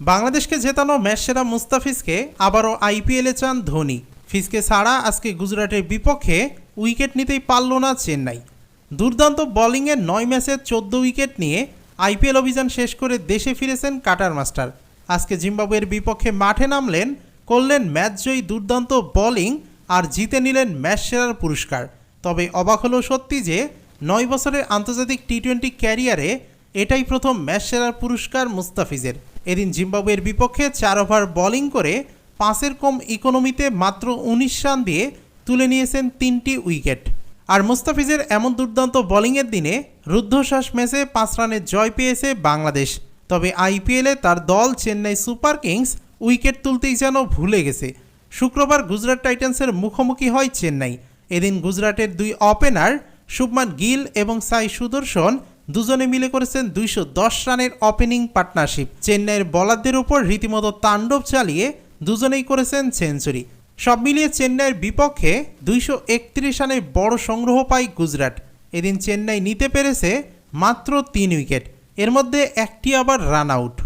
বাংলাদেশকে জেতানো ম্যাচ সেরা মুস্তাফিজকে আবারও আইপিএলে চান ধোনি। ফিজকে ছাড়া আজকে গুজরাটের বিপক্ষে উইকেট নিতেই পারল না চেন্নাই। দুর্দান্ত বোলিংয়ে নয় ম্যাচে চোদ্দ উইকেট নিয়ে আইপিএল অভিযান শেষ করে দেশে ফিরেছেন কাটার মাস্টার। আজকে জিম্বাবুয়ের বিপক্ষে মাঠে নামলেন, করলেন ম্যাচ জয়ী দুর্দান্ত বোলিং আর জিতে নিলেন ম্যাচ সেরার পুরস্কার। তবে অবাক হলো সত্যি যে নয় বছরের আন্তর্জাতিক টি টোয়েন্টি ক্যারিয়ারে এটাই প্রথম ম্যাচ সেরার পুরস্কার মুস্তাফিজের। এদিন জিম্বাবুয়ের বিপক্ষে চার ওভার বোলিং করে পাঁচের কম ইকোনমিতে মাত্র উনিশ রান দিয়ে তুলে নিয়েছেন তিনটি উইকেট। আর মুস্তাফিজের এমন দুর্দান্ত বোলিংয়ের দিনে রুদ্ধশ্বাস ম্যাচে পাঁচ রানের জয় পেয়েছে বাংলাদেশ। তবে আইপিএলে তার দল চেন্নাই সুপার কিংস উইকেট তুলতেই যেন ভুলে গেছে। শুক্রবার গুজরাট টাইটান্সের মুখোমুখি হয় চেন্নাই। এদিন গুজরাটের দুই ওপেনার শুভমান গিল এবং সাই সুদর্শন দুজনে মিলে করেছেন দুইশো দশ রানের ওপেনিং পার্টনারশিপ চেন্নাইয়ের বলারদের উপর রীতিমতো তাণ্ডব চালিয়ে দুজনেই করেছেন সেঞ্চুরি সব মিলিয়ে চেন্নাইয়ের বিপক্ষে দুইশো একত্রিশ রানের বড় সংগ্রহ পায় গুজরাট। এদিন চেন্নাই নিতে পেরেছে মাত্র তিন উইকেট। এর মধ্যে একটি আবার রান আউট